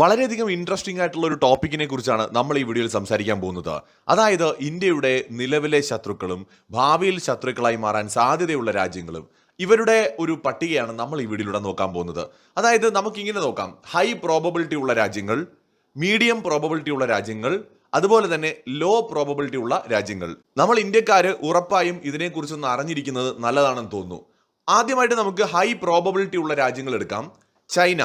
വളരെയധികം ഇൻട്രസ്റ്റിംഗ് ആയിട്ടുള്ള ഒരു ടോപ്പിക്കിനെ കുറിച്ചാണ് നമ്മൾ ഈ വീഡിയോയിൽ സംസാരിക്കാൻ പോകുന്നത്. അതായത് ഇന്ത്യയുടെ നിലവിലെ ശത്രുക്കളും ഭാവിയിൽ ശത്രുക്കളായി മാറാൻ സാധ്യതയുള്ള രാജ്യങ്ങളും ഇവരുടെ ഒരു പട്ടികയാണ് നമ്മൾ ഈ വീഡിയോയിലൂടെ നോക്കാൻ പോകുന്നത്. അതായത് നമുക്കിങ്ങനെ നോക്കാം. ഹൈ പ്രോബബിലിറ്റി ഉള്ള രാജ്യങ്ങൾ മീഡിയം പ്രോബബിലിറ്റി ഉള്ള രാജ്യങ്ങൾ അതുപോലെ തന്നെ ലോ പ്രോബബിലിറ്റി ഉള്ള രാജ്യങ്ങൾ. നമ്മൾ ഇന്ത്യക്കാർ ഉറപ്പായും ഇതിനെക്കുറിച്ചൊന്ന് അറിഞ്ഞിരിക്കുന്നത് നല്ലതാണെന്ന് തോന്നുന്നു. ആദ്യമായിട്ട് നമുക്ക് ഹൈ പ്രോബബിലിറ്റി ഉള്ള രാജ്യങ്ങൾ എടുക്കാം. ചൈന.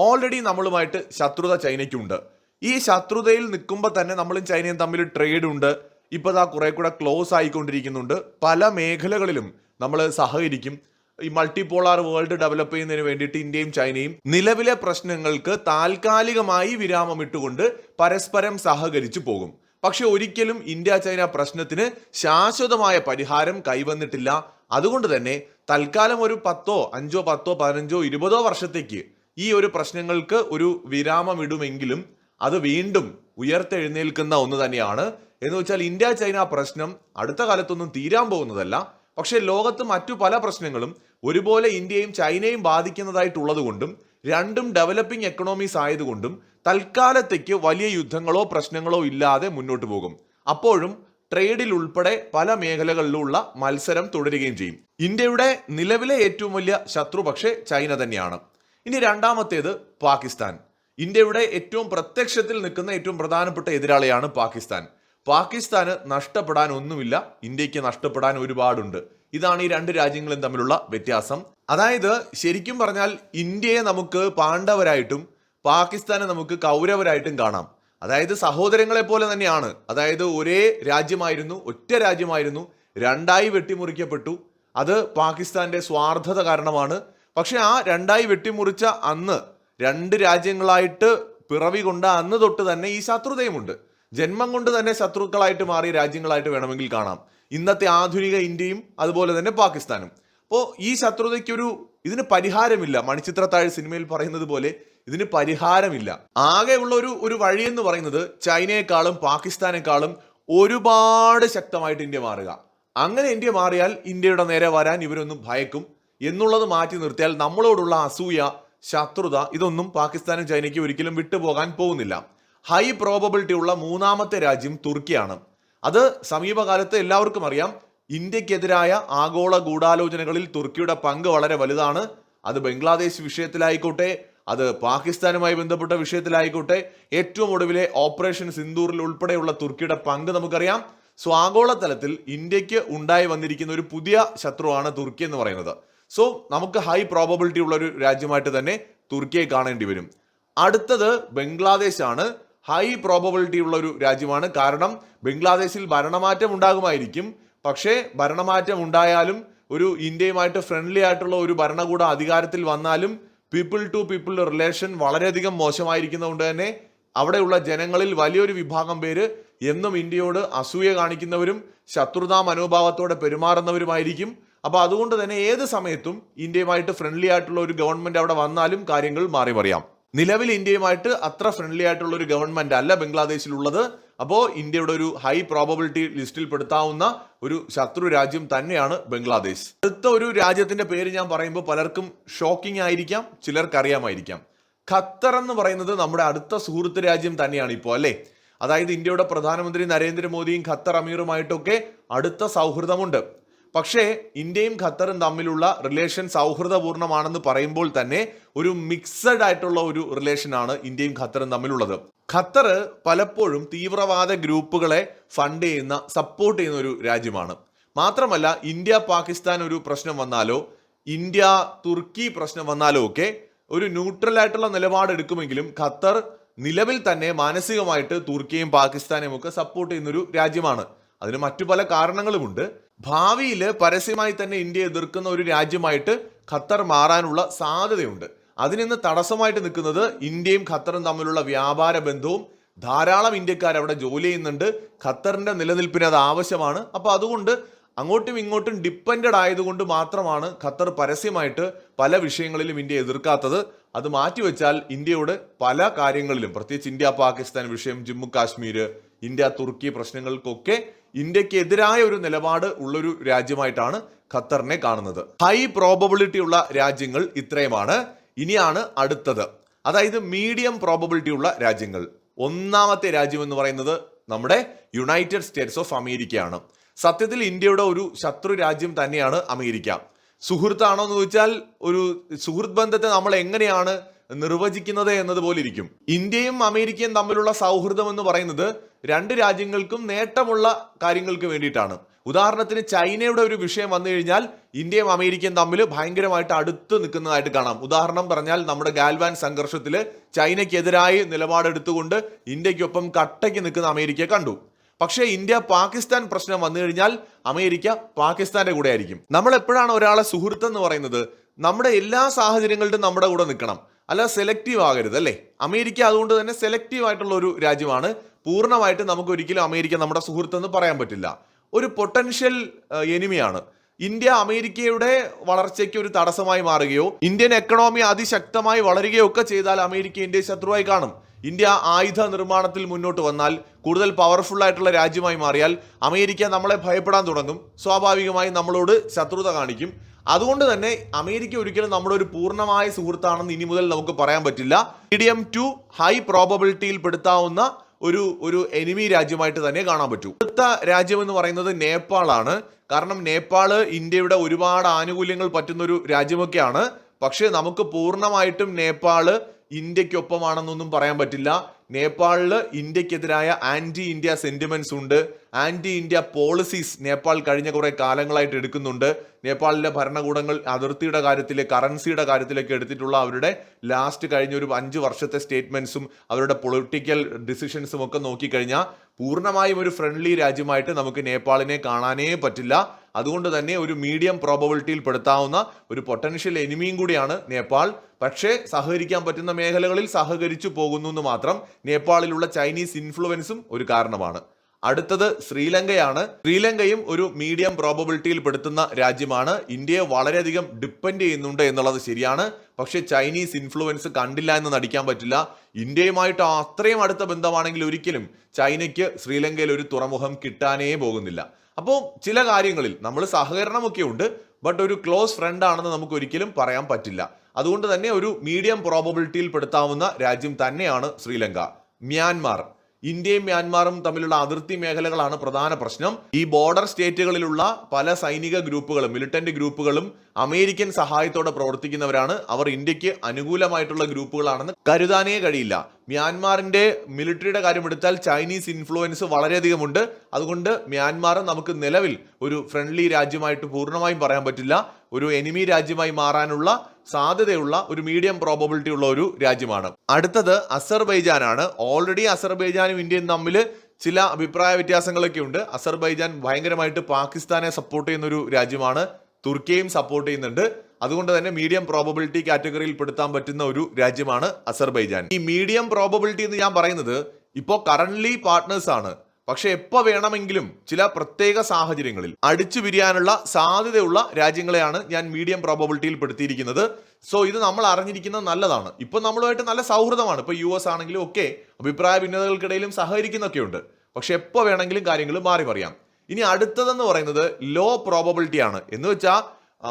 ഓൾറെഡി നമ്മളുമായിട്ട് ശത്രുത ചൈനയ്ക്കുണ്ട്. ഈ ശത്രുതയിൽ നിൽക്കുമ്പോൾ തന്നെ നമ്മളും ചൈനയും തമ്മിൽ ട്രേഡ് ഉണ്ട്. ഇപ്പോൾ ദാ കുറെ കൂടെ ക്ലോസ് ആയിക്കൊണ്ടിരിക്കുന്നുണ്ട്. പല മേഖലകളിലും നമ്മൾ സഹകരിക്കും. ഈ മൾട്ടിപോളാർ വേൾഡ് ഡെവലപ്പ് ചെയ്യുന്നതിന് വേണ്ടിയിട്ട് ഇന്ത്യയും ചൈനയും നിലവിലെ പ്രശ്നങ്ങൾക്ക് താൽക്കാലികമായി വിരാമം ഇട്ടുകൊണ്ട് പരസ്പരം സഹകരിച്ചു പോകും. പക്ഷെ ഒരിക്കലും ഇന്ത്യ ചൈന പ്രശ്നത്തിന് ശാശ്വതമായ പരിഹാരം കൈവന്നിട്ടില്ല. അതുകൊണ്ട് തന്നെ തൽക്കാലം ഒരു പത്തോ അഞ്ചോ പത്തോ പതിനഞ്ചോ ഇരുപതോ വർഷത്തേക്ക് ഈ ഒരു പ്രശ്നങ്ങൾക്ക് ഒരു വിരാമമിടുമെങ്കിലും അത് വീണ്ടും ഉയർത്തെഴുന്നേൽക്കുന്ന ഒന്ന് തന്നെയാണ്. എന്ന് വെച്ചാൽ ഇന്ത്യ ചൈന പ്രശ്നം അടുത്ത കാലത്തൊന്നും തീരാൻ പോകുന്നതല്ല. പക്ഷേ ലോകത്ത് മറ്റു പല പ്രശ്നങ്ങളും ഒരുപോലെ ഇന്ത്യയും ചൈനയും ബാധിക്കുന്നതായിട്ടുള്ളതുകൊണ്ടും രണ്ടും ഡെവലപ്പിംഗ് എക്കണോമീസ് ആയതുകൊണ്ടും തൽക്കാലത്തേക്ക് വലിയ യുദ്ധങ്ങളോ പ്രശ്നങ്ങളോ ഇല്ലാതെ മുന്നോട്ട് പോകും. അപ്പോഴും ട്രേഡിൽ ഉൾപ്പെടെ പല മേഖലകളിലുള്ള മത്സരം തുടരുകയും ചെയ്യും. ഇന്ത്യയുടെ നിലവിലെ ഏറ്റവും വലിയ ശത്രു പക്ഷേ ചൈന തന്നെയാണ്. ഇനി രണ്ടാമത്തേത് പാകിസ്ഥാൻ. ഇന്ത്യയുടെ ഏറ്റവും പ്രത്യക്ഷത്തിൽ നിൽക്കുന്ന ഏറ്റവും പ്രധാനപ്പെട്ട എതിരാളിയാണ് പാകിസ്ഥാൻ. പാകിസ്ഥാന് നഷ്ടപ്പെടാൻ ഒന്നുമില്ല ഇന്ത്യയ്ക്ക് നഷ്ടപ്പെടാൻ ഒരുപാടുണ്ട്. ഇതാണ് ഈ രണ്ട് രാജ്യങ്ങളും തമ്മിലുള്ള വ്യത്യാസം. അതായത് ശരിക്കും പറഞ്ഞാൽ ഇന്ത്യയെ നമുക്ക് പാണ്ഡവരായിട്ടും പാകിസ്ഥാനെ നമുക്ക് കൗരവരായിട്ടും കാണാം. അതായത് സഹോദരങ്ങളെ പോലെ തന്നെയാണ്. അതായത് ഒരേ രാജ്യമായിരുന്നു ഒറ്റ രാജ്യമായിരുന്നു രണ്ടായി വെട്ടിമുറിക്കപ്പെട്ടു. അത് പാകിസ്ഥാന്റെ സ്വാർത്ഥത കാരണമാണ്. പക്ഷെ ആ രണ്ടായി വെട്ടിമുറിച്ച അന്ന് രണ്ട് രാജ്യങ്ങളായിട്ട് പിറവി കൊണ്ട അന്ന് തൊട്ട് തന്നെ ഈ ശത്രുതയുമുണ്ട്. ജന്മം കൊണ്ട് തന്നെ ശത്രുക്കളായിട്ട് മാറിയ രാജ്യങ്ങളായിട്ട് വേണമെങ്കിൽ കാണാം. ഇന്നത്തെ ആധുനിക ഇന്ത്യയും അതുപോലെ തന്നെ പാകിസ്ഥാനും. അപ്പോൾ ഈ ശത്രുതയ്ക്കൊരു ഇതിന് പരിഹാരമില്ല. മണിച്ചിത്രത്താഴ് സിനിമയിൽ പറയുന്നത് പോലെ ഇതിന് പരിഹാരമില്ല. ആകെയുള്ള ഒരു ഒരു വഴി എന്ന് പറയുന്നത് ചൈനയെക്കാളും പാകിസ്ഥാനേക്കാളും ഒരുപാട് ശക്തമായിട്ട് ഇന്ത്യ മാറുക. അങ്ങനെ ഇന്ത്യ മാറിയാൽ ഇന്ത്യയുടെ നേരെ വരാൻ ഇവരൊന്നും ഭയക്കും. എന്നുള്ളത് മാറ്റി നിർത്തിയാൽ നമ്മളോടുള്ള അസൂയ ശത്രുത ഇതൊന്നും പാകിസ്ഥാനും ചൈനയ്ക്കും ഒരിക്കലും വിട്ടുപോകാൻ പോകുന്നില്ല. ഹൈ പ്രോബബിലിറ്റി ഉള്ള മൂന്നാമത്തെ രാജ്യം തുർക്കിയാണ്. അത് സമീപകാലത്ത് എല്ലാവർക്കും അറിയാം ഇന്ത്യക്കെതിരായ ആഗോള ഗൂഢാലോചനകളിൽ തുർക്കിയുടെ പങ്ക് വളരെ വലുതാണ്. അത് ബംഗ്ലാദേശ് വിഷയത്തിലായിക്കോട്ടെ അത് പാകിസ്ഥാനുമായി ബന്ധപ്പെട്ട വിഷയത്തിലായിക്കോട്ടെ ഏറ്റവും ഒടുവിലെ ഓപ്പറേഷൻ സിന്ദൂറിൽ ഉൾപ്പെടെയുള്ള തുർക്കിയുടെ പങ്ക് നമുക്കറിയാം. സോ ആഗോളതലത്തിൽ ഇന്ത്യയ്ക്ക് ഉണ്ടായി വന്നിരിക്കുന്ന ഒരു പുതിയ ശത്രുവാണ് തുർക്കി എന്ന് പറയുന്നത്. സോ നമുക്ക് ഹൈ പ്രോബബിലിറ്റി ഉള്ള ഒരു രാജ്യമായിട്ട് തന്നെ തുർക്കിയെ കാണേണ്ടി വരും. അടുത്തത് ബംഗ്ലാദേശ് ആണ് ഹൈ പ്രോബബിലിറ്റി ഉള്ള ഒരു രാജ്യമാണ്. കാരണം ബംഗ്ലാദേശിൽ ഭരണമാറ്റം ഉണ്ടാകുമായിരിക്കും. പക്ഷേ ഭരണമാറ്റം ഉണ്ടായാലും ഒരു ഇന്ത്യയുമായിട്ട് ഫ്രണ്ട്ലി ആയിട്ടുള്ള ഒരു ഭരണകൂടം അധികാരത്തിൽ വന്നാലും പീപ്പിൾ ടു പീപ്പിൾ റിലേഷൻ വളരെയധികം മോശമായിരിക്കുന്നതുകൊണ്ട് തന്നെ അവിടെയുള്ള ജനങ്ങളിൽ വലിയൊരു വിഭാഗം പേര് എന്നും ഇന്ത്യയോട് അസൂയ കാണിക്കുന്നവരും ശത്രുതാ മനോഭാവത്തോടെ പെരുമാറുന്നവരുമായിരിക്കും. അപ്പൊ അതുകൊണ്ട് തന്നെ ഏത് സമയത്തും ഇന്ത്യയുമായിട്ട് ഫ്രണ്ട്ലി ആയിട്ടുള്ള ഒരു ഗവൺമെന്റ് അവിടെ വന്നാലും കാര്യങ്ങൾ മാറി മറിയാം. നിലവിൽ ഇന്ത്യയുമായിട്ട് അത്ര ഫ്രണ്ട്ലി ആയിട്ടുള്ള ഒരു ഗവൺമെന്റ് അല്ല ബംഗ്ലാദേശിലുള്ളത്. അപ്പോൾ ഇന്ത്യയുടെ ഒരു ഹൈ പ്രോബബിലിറ്റി ലിസ്റ്റിൽ പെടുത്താവുന്ന ഒരു ശത്രു രാജ്യം തന്നെയാണ് ബംഗ്ലാദേശ്. അടുത്ത ഒരു രാജ്യത്തിന്റെ പേര് ഞാൻ പറയുമ്പോൾ പലർക്കും ഷോക്കിംഗ് ആയിരിക്കാം ചിലർക്ക് അറിയാമായിരിക്കാം ഖത്തർ എന്ന് പറയുന്നത് നമ്മുടെ അടുത്ത സുഹൃത്ത് രാജ്യം തന്നെയാണ് ഇപ്പോൾ അല്ലേ? അതായത് ഇന്ത്യയുടെ പ്രധാനമന്ത്രി നരേന്ദ്രമോദിയും ഖത്തർ അമീറുമായിട്ടൊക്കെ അടുത്ത സൗഹൃദമുണ്ട്. പക്ഷേ ഇന്ത്യയും ഖത്തറും തമ്മിലുള്ള റിലേഷൻ സൗഹൃദപൂർണമാണെന്ന് പറയുമ്പോൾ തന്നെ ഒരു മിക്സഡ് ആയിട്ടുള്ള ഒരു റിലേഷനാണ് ഇന്ത്യയും ഖത്തറും തമ്മിലുള്ളത്. ഖത്തർ പലപ്പോഴും തീവ്രവാദ ഗ്രൂപ്പുകളെ ഫണ്ട് ചെയ്യുന്ന സപ്പോർട്ട് ചെയ്യുന്ന ഒരു രാജ്യമാണ്. മാത്രമല്ല ഇന്ത്യ പാകിസ്ഥാൻ ഒരു പ്രശ്നം വന്നാലോ ഇന്ത്യ തുർക്കി പ്രശ്നം വന്നാലോ ഒക്കെ ഒരു ന്യൂട്രൽ ആയിട്ടുള്ള നിലപാട് എടുക്കുമെങ്കിലും ഖത്തർ നിലവിൽ തന്നെ മാനസികമായിട്ട് തുർക്കിയും പാകിസ്ഥാനെയും ഒക്കെ സപ്പോർട്ട് ചെയ്യുന്ന ഒരു രാജ്യമാണ്. അതിന് മറ്റു പല കാരണങ്ങളുമുണ്ട്. ഭാവിയിൽ പരസ്യമായി തന്നെ ഇന്ത്യ എതിർക്കുന്ന ഒരു രാജ്യമായിട്ട് ഖത്തർ മാറാനുള്ള സാധ്യതയുണ്ട്. അതിനിന്ന് തടസ്സമായിട്ട് നിൽക്കുന്നത് ഇന്ത്യയും ഖത്തറും തമ്മിലുള്ള വ്യാപാര ബന്ധവും ധാരാളം ഇന്ത്യക്കാർ അവിടെ ജോലി ചെയ്യുന്നുണ്ട്. ഖത്തറിന്റെ നിലനിൽപ്പിന് അത് ആവശ്യമാണ്. അപ്പോൾ അതുകൊണ്ട് അങ്ങോട്ടും ഇങ്ങോട്ടും ഡിപ്പെൻഡഡ് ആയതുകൊണ്ട് മാത്രമാണ് ഖത്തർ പരസ്യമായിട്ട് പല വിഷയങ്ങളിലും ഇന്ത്യ എതിർക്കാത്തത്. അത് മാറ്റിവെച്ചാൽ ഇന്ത്യയുടെ പല കാര്യങ്ങളിലും പ്രത്യേകിച്ച് ഇന്ത്യ പാകിസ്ഥാൻ വിഷയം ജമ്മു കാശ്മീർ ഇന്ത്യ തുർക്കി പ്രശ്നങ്ങൾക്കൊക്കെ ഇന്ത്യയ്ക്ക് എതിരായ ഒരു നിലപാട് ഉള്ളൊരു രാജ്യമായിട്ടാണ് ഖത്തറിനെ കാണുന്നത്. ഹൈ പ്രോബബിലിറ്റി ഉള്ള രാജ്യങ്ങൾ ഇത്രയുമാണ്. ഇനിയാണ് അടുത്തത്. അതായത് മീഡിയം പ്രോബബിലിറ്റി ഉള്ള രാജ്യങ്ങൾ. ഒന്നാമത്തെ രാജ്യം എന്ന് പറയുന്നത് നമ്മുടെ യുണൈറ്റഡ് സ്റ്റേറ്റ്സ് ഓഫ് അമേരിക്കയാണ് സത്യത്തിൽ ഇന്ത്യയുടെ ഒരു ശത്രു രാജ്യം തന്നെയാണ് അമേരിക്ക. സുഹൃത്താണോ എന്ന് ചോദിച്ചാൽ ഒരു സുഹൃത്ത് ബന്ധത്തെ നമ്മൾ എങ്ങനെയാണ് നിർവചിക്കുന്നത് എന്നതുപോലെ ഇരിക്കും ഇന്ത്യയും അമേരിക്കയും തമ്മിലുള്ള സൗഹൃദം എന്ന് പറയുന്നത് രണ്ട് രാജ്യങ്ങൾക്കും നേട്ടമുള്ള കാര്യങ്ങൾക്ക് വേണ്ടിയിട്ടാണ്. ഉദാഹരണത്തിന് ചൈനയുടെ ഒരു വിഷയം വന്നു കഴിഞ്ഞാൽ ഇന്ത്യയും അമേരിക്കയും തമ്മിൽ ഭയങ്കരമായിട്ട് അടുത്ത് നിൽക്കുന്നതായിട്ട് കാണാം. ഉദാഹരണം പറഞ്ഞാൽ നമ്മുടെ ഗാൽവാൻ സംഘർഷത്തിൽ ചൈനയ്ക്കെതിരായി നിലപാടെടുത്തുകൊണ്ട് ഇന്ത്യക്കൊപ്പം കട്ടയ്ക്ക് നിൽക്കുന്ന അമേരിക്കയെ കണ്ടു. പക്ഷേ ഇന്ത്യ പാകിസ്ഥാൻ പ്രശ്നം വന്നു കഴിഞ്ഞാൽ അമേരിക്ക പാകിസ്ഥാന്റെ കൂടെ ആയിരിക്കും നമ്മൾ എപ്പോഴാണ് ഒരാളെ സുഹൃത്ത് എന്ന് പറയുന്നത്? നമ്മുടെ എല്ലാ സാഹചര്യങ്ങളിലും നമ്മുടെ കൂടെ നിൽക്കണം. അല്ല സെലക്റ്റീവ് ആകരുത് അല്ലേ? അമേരിക്ക അതുകൊണ്ട് തന്നെ സെലക്റ്റീവ് ആയിട്ടുള്ള ഒരു രാജ്യമാണ്. പൂർണമായിട്ട് നമുക്ക് ഒരിക്കലും അമേരിക്ക നമ്മുടെ സുഹൃത്തെന്ന് പറയാൻ പറ്റില്ല. ഒരു പൊട്ടൻഷ്യൽ എനിമിയാണ്. ഇന്ത്യ അമേരിക്കയുടെ വളർച്ചയ്ക്ക് ഒരു തടസ്സമായി മാറുകയോ ഇന്ത്യൻ എക്കണോമി അതിശക്തമായി വളരുകയോ ഒക്കെ ചെയ്താൽ അമേരിക്ക ഇന്ത്യയെ ശത്രുവായി കാണും. ഇന്ത്യ ആയുധ നിർമ്മാണത്തിൽ മുന്നോട്ട് വന്നാൽ കൂടുതൽ പവർഫുൾ ആയിട്ടുള്ള രാജ്യമായി മാറിയാൽ അമേരിക്ക നമ്മളെ ഭയപ്പെടാൻ തുടങ്ങും. സ്വാഭാവികമായി നമ്മളോട് ശത്രുത കാണിക്കും. അതുകൊണ്ട് തന്നെ അമേരിക്ക ഒരിക്കലും നമ്മുടെ ഒരു പൂർണമായ സുഹൃത്താണെന്ന് ഇനി മുതൽ നമുക്ക് പറയാൻ പറ്റില്ല. മീഡിയം ടു ഹൈ പ്രോബബിലിറ്റിയിൽ പെടുത്താവുന്ന ഒരു ഒരു എനിമി രാജ്യമായിട്ട് തന്നെ കാണാൻ പറ്റൂ. അടുത്ത രാജ്യം എന്ന് പറയുന്നത് നേപ്പാളാണ്. കാരണം നേപ്പാൾ ഇന്ത്യയുടെ ഒരുപാട് ആനുകൂല്യങ്ങൾ പറ്റുന്ന ഒരു രാജ്യമൊക്കെയാണ്. പക്ഷേ നമുക്ക് പൂർണമായിട്ടും നേപ്പാൾ ഇന്ത്യക്കൊപ്പമാണെന്നൊന്നും പറയാൻ പറ്റില്ല. നേപ്പാളിൽ ഇന്ത്യക്കെതിരായ ആന്റി ഇന്ത്യ സെന്റിമെന്റ്സ് ഉണ്ട്. ആന്റി ഇന്ത്യ പോളിസീസ് നേപ്പാൾ കഴിഞ്ഞ കുറെ കാലങ്ങളായിട്ട് എടുക്കുന്നുണ്ട്. നേപ്പാളിലെ ഭരണകൂടങ്ങൾ അതിർത്തിയുടെ കാര്യത്തിൽ കറൻസിയുടെ കാര്യത്തിലൊക്കെ എടുത്തിട്ടുള്ള അവരുടെ ലാസ്റ്റ് കഴിഞ്ഞ ഒരു അഞ്ച് വർഷത്തെ സ്റ്റേറ്റ്മെന്റ്സും അവരുടെ പൊളിറ്റിക്കൽ ഡിസിഷൻസും ഒക്കെ നോക്കിക്കഴിഞ്ഞാൽ പൂർണമായും ഒരു ഫ്രണ്ട്ലി രാജ്യമായിട്ട് നമുക്ക് നേപ്പാളിനെ കാണാനേ പറ്റില്ല. അതുകൊണ്ട് തന്നെ ഒരു മീഡിയം പ്രോബബിലിറ്റിയിൽ പെടുത്താവുന്ന ഒരു പൊട്ടൻഷ്യൽ എനിമിയും കൂടിയാണ് നേപ്പാൾ. പക്ഷേ സഹകരിക്കാൻ പറ്റുന്ന മേഖലകളിൽ സഹകരിച്ചു പോകുന്നു എന്ന് മാത്രം നേപ്പാളിലുള്ള ചൈനീസ് ഇൻഫ്ലുവൻസും ഒരു കാരണമാണ്. അടുത്തത് ശ്രീലങ്കയാണ്. ശ്രീലങ്കയും ഒരു മീഡിയം പ്രോബബിലിറ്റിയിൽ പെടുത്തുന്ന രാജ്യമാണ്. ഇന്ത്യയെ വളരെയധികം ഡിപ്പെൻഡ് ചെയ്യുന്നുണ്ട് എന്നുള്ളത് ശരിയാണ്. പക്ഷേ ചൈനീസ് ഇൻഫ്ലുവൻസ് കണ്ടില്ല എന്ന് നടിക്കാൻ പറ്റില്ല. ഇന്ത്യയുമായിട്ട് അത്രയും അടുത്ത ബന്ധമാണെങ്കിൽ ഒരിക്കലും ചൈനയ്ക്ക് ശ്രീലങ്കയിൽ ഒരു തുറമുഖം കിട്ടാനേ പോകുന്നില്ല. അപ്പോൾ ചില കാര്യങ്ങളിൽ നമ്മൾ സഹകരണമൊക്കെ ഉണ്ട് ബട്ട് ഒരു ക്ലോസ് ഫ്രണ്ട് ആണെന്ന് നമുക്ക് ഒരിക്കലും പറയാൻ പറ്റില്ല. അതുകൊണ്ട് തന്നെ ഒരു മീഡിയം പ്രോബബിലിറ്റിയിൽ പെടുത്താവുന്ന രാജ്യം തന്നെയാണ് ശ്രീലങ്ക. മ്യാൻമാർ. ഇന്ത്യയും മ്യാൻമാറും തമ്മിലുള്ള അതിർത്തി മേഖലകളാണ് പ്രധാന പ്രശ്നം. ഈ ബോർഡർ സ്റ്റേറ്റുകളിലുള്ള പല സൈനിക ഗ്രൂപ്പുകളും മിലിറ്റന്റ് ഗ്രൂപ്പുകളും അമേരിക്കൻ സഹായത്തോടെ പ്രവർത്തിക്കുന്നവരാണ്. അവർ ഇന്ത്യയ്ക്ക് അനുകൂലമായിട്ടുള്ള ഗ്രൂപ്പുകളാണെന്ന് കരുതാനേ കഴിയില്ല. മ്യാൻമാറിന്റെ മിലിറ്ററിയുടെ കാര്യം എടുത്താൽ ചൈനീസ് ഇൻഫ്ലുവൻസ് വളരെയധികമുണ്ട്. അതുകൊണ്ട് മ്യാൻമാർ നമുക്ക് നിലവിൽ ഒരു ഫ്രണ്ട്ലി രാജ്യമായിട്ട് പൂർണമായും പറയാൻ പറ്റില്ല. ഒരു എനിമി രാജ്യമായി മാറാനുള്ള സാധ്യതയുള്ള ഒരു മീഡിയം പ്രോബബിലിറ്റി ഉള്ള ഒരു രാജ്യമാണ്. അടുത്തത് അസർബൈജാനാണ്. ഓൾറെഡി അസർബൈജാനും ഇന്ത്യയും തമ്മിൽ ചില അഭിപ്രായ വ്യത്യാസങ്ങളൊക്കെ ഉണ്ട് അസർബൈജാൻ ഭയങ്കരമായിട്ട് പാകിസ്ഥാനെ സപ്പോർട്ട് ചെയ്യുന്ന ഒരു രാജ്യമാണ്. തുർക്കിയെയും സപ്പോർട്ട് ചെയ്യുന്നുണ്ട്. അതുകൊണ്ട് തന്നെ മീഡിയം പ്രോബബിലിറ്റി കാറ്റഗറിയിൽ പെടുത്താൻ പറ്റുന്ന ഒരു രാജ്യമാണ് അസർബൈജാൻ. ഈ മീഡിയം പ്രോബബിലിറ്റി എന്ന് ഞാൻ പറയുന്നത് ഇപ്പോൾ കറന്റ്ലി പാർട്ട്നേഴ്സ് ആണ്. പക്ഷെ എപ്പോൾ വേണമെങ്കിലും ചില പ്രത്യേക സാഹചര്യങ്ങളിൽ അടിച്ചു പിരിയാനുള്ള സാധ്യതയുള്ള രാജ്യങ്ങളെയാണ് ഞാൻ മീഡിയം പ്രോബബിലിറ്റിയിൽ പെടുത്തിയിരിക്കുന്നത്. സോ ഇത് നമ്മൾ അറിഞ്ഞിരിക്കുന്നത് നല്ലതാണ്. ഇപ്പം നമ്മളുമായിട്ട് നല്ല സൗഹൃദമാണ്. ഇപ്പോൾ യു എസ് ആണെങ്കിലും ഒക്കെ അഭിപ്രായ ഭിന്നതകൾക്കിടയിലും സഹകരിക്കുന്നൊക്കെയുണ്ട്. പക്ഷെ എപ്പോൾ വേണമെങ്കിലും കാര്യങ്ങൾ മാറി മറിയാം ഇനി അടുത്തതെന്ന് പറയുന്നത് ലോ പ്രോബബിലിറ്റി ആണ്. എന്ന് വെച്ചാൽ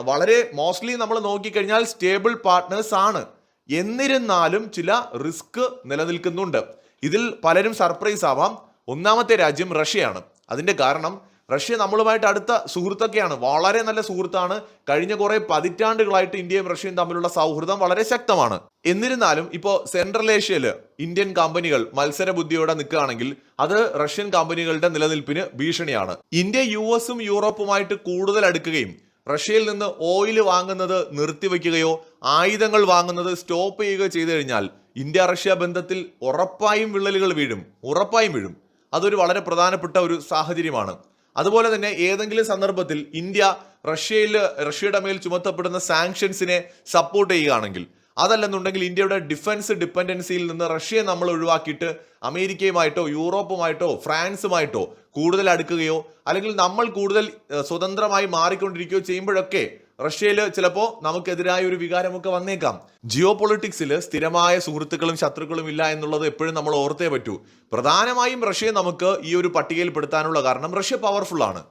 വളരെ മോസ്റ്റ്ലി നമ്മൾ നോക്കിക്കഴിഞ്ഞാൽ സ്റ്റേബിൾ പാർട്ട്നേഴ്സ് ആണ്. എന്നിരുന്നാലും ചില റിസ്ക് നിലനിൽക്കുന്നുണ്ട്. ഇതിൽ പലരും സർപ്രൈസ് ആവാം. ഒന്നാമത്തെ രാജ്യം റഷ്യയാണ്. അതിന്റെ കാരണം റഷ്യ നമ്മളുമായിട്ട് അടുത്ത സുഹൃത്തൊക്കെയാണ്. വളരെ നല്ല സുഹൃത്താണ്. കഴിഞ്ഞ കുറെ പതിറ്റാണ്ടുകളായിട്ട് ഇന്ത്യയും റഷ്യയും തമ്മിലുള്ള സൗഹൃദം വളരെ ശക്തമാണ്. എന്നിരുന്നാലും ഇപ്പോൾ സെൻട്രൽ ഏഷ്യയിൽ ഇന്ത്യൻ കമ്പനികൾ മത്സര ബുദ്ധിയോടെ നിൽക്കുകയാണെങ്കിൽ അത് റഷ്യൻ കമ്പനികളുടെ നിലനിൽപ്പിന് ഭീഷണിയാണ്. ഇന്ത്യ യു എസും യൂറോപ്പുമായിട്ട് കൂടുതൽ അടുക്കുകയും റഷ്യയിൽ നിന്ന് ഓയിൽ വാങ്ങുന്നത് നിർത്തിവെക്കുകയോ ആയുധങ്ങൾ വാങ്ങുന്നത് സ്റ്റോപ്പ് ചെയ്യുകയോ ചെയ്തു കഴിഞ്ഞാൽ ഇന്ത്യ റഷ്യ ബന്ധത്തിൽ ഉറപ്പായും വിള്ളലുകൾ വീഴും. ഉറപ്പായും വീഴും. അതൊരു വളരെ പ്രധാനപ്പെട്ട ഒരു സാഹചര്യമാണ്. അതുപോലെ തന്നെ ഏതെങ്കിലും സന്ദർഭത്തിൽ ഇന്ത്യ റഷ്യയിൽ റഷ്യയുടെ മേൽ ചുമത്തപ്പെടുന്ന സാങ്ഷൻസിനെ സപ്പോർട്ട് ചെയ്യുകയാണെങ്കിൽ അതല്ലെന്നുണ്ടെങ്കിൽ ഇന്ത്യയുടെ ഡിഫൻസ് ഡിപ്പെൻഡൻസിയിൽ നിന്ന് റഷ്യയെ നമ്മൾ ഒഴിവാക്കിയിട്ട് അമേരിക്കയുമായിട്ടോ യൂറോപ്പുമായിട്ടോ ഫ്രാൻസുമായിട്ടോ കൂടുതൽ അടുക്കുകയോ അല്ലെങ്കിൽ നമ്മൾ കൂടുതൽ സ്വതന്ത്രമായി മാറിക്കൊണ്ടിരിക്കുകയോ ചെയ്യുമ്പോഴൊക്കെ റഷ്യയിൽ ചിലപ്പോൾ നമുക്കെതിരായ ഒരു വികാരമൊക്കെ വന്നേക്കാം. ജിയോ പൊളിറ്റിക്സിൽ സ്ഥിരമായ സുഹൃത്തുക്കളും ശത്രുക്കളും ഇല്ല എന്നുള്ളത് എപ്പോഴും നമ്മൾ ഓർത്തേ പറ്റൂ. പ്രധാനമായും റഷ്യയെ നമുക്ക് ഈ ഒരു പട്ടികയിൽ പെടുത്താനുള്ള കാരണം റഷ്യ പവർഫുൾ ആണ്.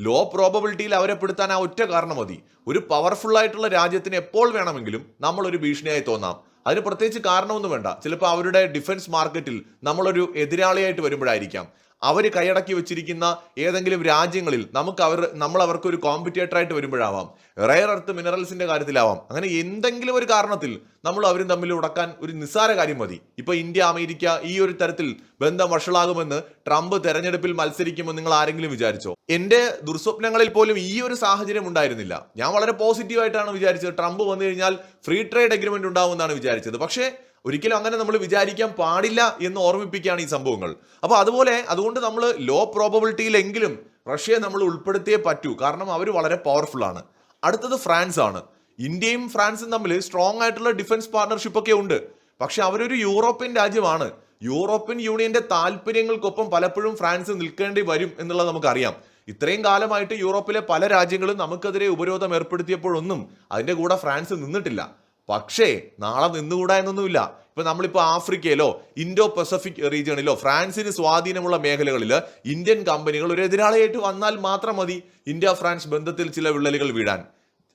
ലോ പ്രോബബിലിറ്റിയിൽ അവരെ പെടുത്താൻ ആ ഒറ്റ കാരണം മതി. ഒരു പവർഫുൾ ആയിട്ടുള്ള രാജ്യത്തിന് എപ്പോൾ വേണമെങ്കിലും നമ്മളൊരു ഭീഷണിയായി തോന്നാം. അതിന് പ്രത്യേകിച്ച് കാരണമൊന്നും വേണ്ട. ചിലപ്പോൾ അവരുടെ ഡിഫൻസ് മാർക്കറ്റിൽ നമ്മളൊരു എതിരാളിയായിട്ട് വരുമ്പോഴായിരിക്കാം. അവർ കൈയടക്കി വെച്ചിരിക്കുന്ന ഏതെങ്കിലും രാജ്യങ്ങളിൽ നമുക്ക് അവർ നമ്മൾ അവർക്ക് ഒരു കോമ്പറ്റേറ്ററായിട്ട് വരുമ്പോഴാവാം. Rare earth മിനറൽസിന്റെ കാര്യത്തിലാവാം. അങ്ങനെ എന്തെങ്കിലും ഒരു കാരണത്തിൽ നമ്മൾ അവരും തമ്മിൽ ഉടക്കാൻ ഒരു നിസ്സാര കാര്യം മതി. ഇപ്പൊ ഇന്ത്യ അമേരിക്ക ഈ ഒരു തരത്തിൽ ബന്ധം വഷളാകുമെന്ന് ട്രംപ് തെരഞ്ഞെടുപ്പിൽ മത്സരിക്കുമെന്ന് നിങ്ങൾ ആരെങ്കിലും വിചാരിച്ചോ? എന്റെ ദുർസ്വപ്നങ്ങളിൽ പോലും ഈ ഒരു സാഹചര്യം ഉണ്ടായിരുന്നില്ല. ഞാൻ വളരെ പോസിറ്റീവായിട്ടാണ് വിചാരിച്ചത്. ട്രംപ് വന്നു കഴിഞ്ഞാൽ ഫ്രീ ട്രേഡ് അഗ്രിമെന്റ് ഉണ്ടാവുമെന്നാണ് വിചാരിച്ചത്. പക്ഷേ ഒരിക്കലും അങ്ങനെ നമ്മൾ വിചാരിക്കാൻ പാടില്ല എന്ന് ഓർമ്മിപ്പിക്കുകയാണ് ഈ സംഭവങ്ങൾ. അപ്പോൾ അതുപോലെ അതുകൊണ്ട് നമ്മൾ ലോ പ്രോബബിലിറ്റിയിലെങ്കിലും റഷ്യയെ നമ്മൾ ഉൾപ്പെടുത്തിയേ പറ്റൂ. കാരണം അവർ വളരെ പവർഫുൾ ആണ്. അടുത്തത് ഫ്രാൻസ് ആണ്. ഇന്ത്യയും ഫ്രാൻസും തമ്മിൽ സ്ട്രോങ് ആയിട്ടുള്ള ഡിഫൻസ് പാർട്ണർഷിപ്പ് ഒക്കെ ഉണ്ട്. പക്ഷെ അവരൊരു യൂറോപ്യൻ രാജ്യമാണ്. യൂറോപ്യൻ യൂണിയന്റെ താല്പര്യങ്ങൾക്കൊപ്പം പലപ്പോഴും ഫ്രാൻസ് നിൽക്കേണ്ടി വരും എന്നുള്ളത് നമുക്കറിയാം. ഇത്രയും കാലമായിട്ട് യൂറോപ്പിലെ പല രാജ്യങ്ങളും നമുക്കെതിരെ ഉപരോധം ഏർപ്പെടുത്തിയപ്പോഴൊന്നും അതിന്റെ കൂടെ ഫ്രാൻസ് നിന്നിട്ടില്ല. പക്ഷേ നാളെ നിന്നുകൂടാ എന്നൊന്നുമില്ല. ഇപ്പൊ നമ്മളിപ്പോൾ ആഫ്രിക്കയിലോ ഇൻഡോ പസഫിക് റീജിയണിലോ ഫ്രാൻസിന് സ്വാധീനമുള്ള മേഖലകളിൽ ഇന്ത്യൻ കമ്പനികൾ ഒരു എതിരാളിയായിട്ട് വന്നാൽ മാത്രം മതി ഇന്ത്യ ഫ്രാൻസ് ബന്ധത്തിൽ ചില വിള്ളലുകൾ വീഴാൻ.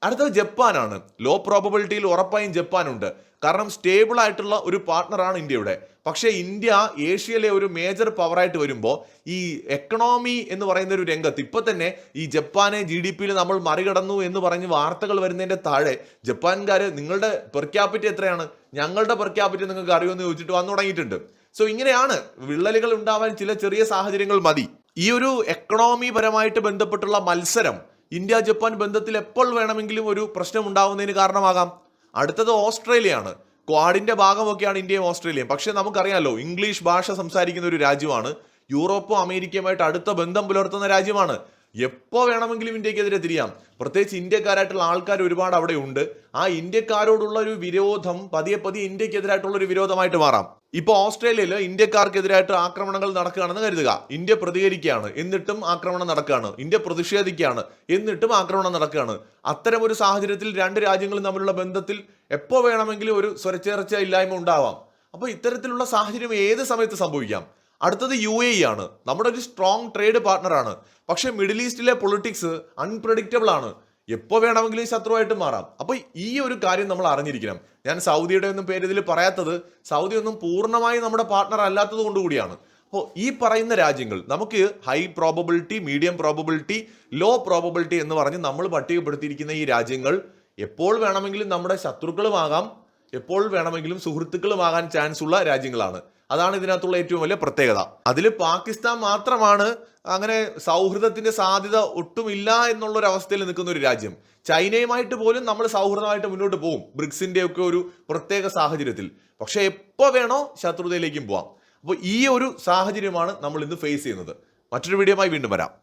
അടുത്തത് ജപ്പാനാണ്. ലോ പ്രോബബിലിറ്റിയിൽ ഉറപ്പായും ജപ്പാനുണ്ട്. കാരണം സ്റ്റേബിൾ ആയിട്ടുള്ള ഒരു പാർട്ണറാണ് ഇന്ത്യയുടെ. പക്ഷേ ഇന്ത്യ ഏഷ്യയിലെ ഒരു മേജർ പവറായിട്ട് വരുമ്പോൾ ഈ എക്കണോമി എന്ന് പറയുന്ന ഒരു രംഗത്ത് ഇപ്പൊ തന്നെ ഈ ജപ്പാനെ ജി ഡി പിയിൽ നമ്മൾ മറികടന്നു എന്ന് പറഞ്ഞ് വാർത്തകൾ വരുന്നതിന്റെ താഴെ ജപ്പാൻകാർ നിങ്ങളുടെ പെർ ക്യാപിറ്റ എത്രയാണ്? ഞങ്ങളുടെ പെർ ക്യാപിറ്റ നിങ്ങൾക്ക് അറിയുമെന്ന് ചോദിച്ചിട്ട് വന്നു തുടങ്ങിയിട്ടുണ്ട്. സോ ഇങ്ങനെയാണ് വിള്ളലുകൾ ഉണ്ടാവാൻ ചില ചെറിയ സാഹചര്യങ്ങൾ മതി. ഈ ഒരു എക്കണോമി പരമായിട്ട് ബന്ധപ്പെട്ടുള്ള മത്സരം ഇന്ത്യ ജപ്പാൻ ബന്ധത്തിൽ എപ്പോൾ വേണമെങ്കിലും ഒരു പ്രശ്നം ഉണ്ടാവുന്നതിന് കാരണമാകാം. അടുത്തത് ഓസ്ട്രേലിയയാണ്. ക്വാഡിന്റെ ഭാഗമൊക്കെയാണ് ഇന്ത്യയും ഓസ്ട്രേലിയയും. പക്ഷെ നമുക്കറിയാമല്ലോ ഇംഗ്ലീഷ് ഭാഷ സംസാരിക്കുന്ന ഒരു രാജ്യമാണ്. യൂറോപ്പും അമേരിക്കയുമായിട്ട് അടുത്ത ബന്ധം പുലർത്തുന്ന രാജ്യമാണ്. എപ്പോൾ വേണമെങ്കിലും ഇന്ത്യക്കെതിരെ തിരിയാം. പ്രത്യേകിച്ച് ഇന്ത്യക്കാരായിട്ടുള്ള ആൾക്കാർ ഒരുപാട് അവിടെ ഉണ്ട് ആ ഇന്ത്യക്കാരോടുള്ള ഒരു വിരോധം പതിയെ പതിയെ ഇന്ത്യക്കെതിരായിട്ടുള്ള ഒരു വിരോധമായിട്ട് മാറാം. ഇപ്പോൾ ഓസ്ട്രേലിയയിൽ ഇന്ത്യക്കാർക്കെതിരായിട്ട് ആക്രമണങ്ങൾ നടക്കുകയാണെന്ന് കരുതുക. ഇന്ത്യ പ്രതികരിക്കുകയാണ്. എന്നിട്ടും ആക്രമണം നടക്കുകയാണ്. ഇന്ത്യ പ്രതിഷേധിക്കുകയാണ്. എന്നിട്ടും ആക്രമണം നടക്കുകയാണ്. അത്തരം ഒരു സാഹചര്യത്തിൽ രണ്ട് രാജ്യങ്ങളും തമ്മിലുള്ള ബന്ധത്തിൽ എപ്പോൾ വേണമെങ്കിലും ഒരു സ്വരച്ചേർച്ച ഇല്ലായ്മ ഉണ്ടാവാം. അപ്പോൾ ഇത്തരത്തിലുള്ള സാഹചര്യം ഏത് സമയത്ത് സംഭവിക്കാം? അടുത്തത് യു എ ആണ്. നമ്മുടെ ഒരു സ്ട്രോങ് ട്രേഡ് പാർട്ണറാണ് പക്ഷേ മിഡിൽ ഈസ്റ്റിലെ പൊളിറ്റിക്സ് അൺപ്രഡിക്റ്റബിൾ ആണ്. എപ്പോൾ വേണമെങ്കിലും ശത്രുവായിട്ട് മാറാം. അപ്പോൾ ഈ ഒരു കാര്യം നമ്മൾ അറിഞ്ഞിരിക്കണം. ഞാൻ സൗദിയുടെ ഒന്നും പേര് ഇതിൽ പറയാത്തത് സൗദി ഒന്നും പൂർണമായി നമ്മുടെ പാർട്ണർ അല്ലാത്തത് കൊണ്ടുകൂടിയാണ് അപ്പോൾ ഈ പറയുന്ന രാജ്യങ്ങൾ നമുക്ക് high probability medium probability low probability എന്ന് പറഞ്ഞ് നമ്മൾ പട്ടികപ്പെടുത്തിയിരിക്കുന്ന ഈ രാജ്യങ്ങൾ എപ്പോൾ വേണമെങ്കിലും നമ്മുടെ ശത്രുക്കളുമാകാം എപ്പോൾ വേണമെങ്കിലും സുഹൃത്തുക്കളുമാകാൻ ചാൻസ് ഉള്ള രാജ്യങ്ങളാണ്. അതാണ് ഇതിനകത്തുള്ള ഏറ്റവും വലിയ പ്രത്യേകത. അതിൽ പാകിസ്ഥാൻ മാത്രമാണ് അങ്ങനെ സൗഹൃദത്തിന്റെ സാധ്യത ഒട്ടുമില്ല എന്നുള്ള ഒരു അവസ്ഥയിൽ നിൽക്കുന്ന ഒരു രാജ്യം. ചൈനയുമായിട്ട് പോലും നമ്മൾ സൗഹൃദമായിട്ട് മുന്നോട്ട് പോകും. ബ്രിക്സിന്റെ ഒക്കെ ഒരു പ്രത്യേക സാഹചര്യത്തിൽ. പക്ഷെ എപ്പോൾ വേണോ ശത്രുതയിലേക്കും പോവാം. അപ്പോൾ ഈ ഒരു സാഹചര്യമാണ് നമ്മൾ ഇന്ന് ഫേസ് ചെയ്യുന്നത്. മറ്റൊരു വീഡിയോമായി വീണ്ടും വരാം.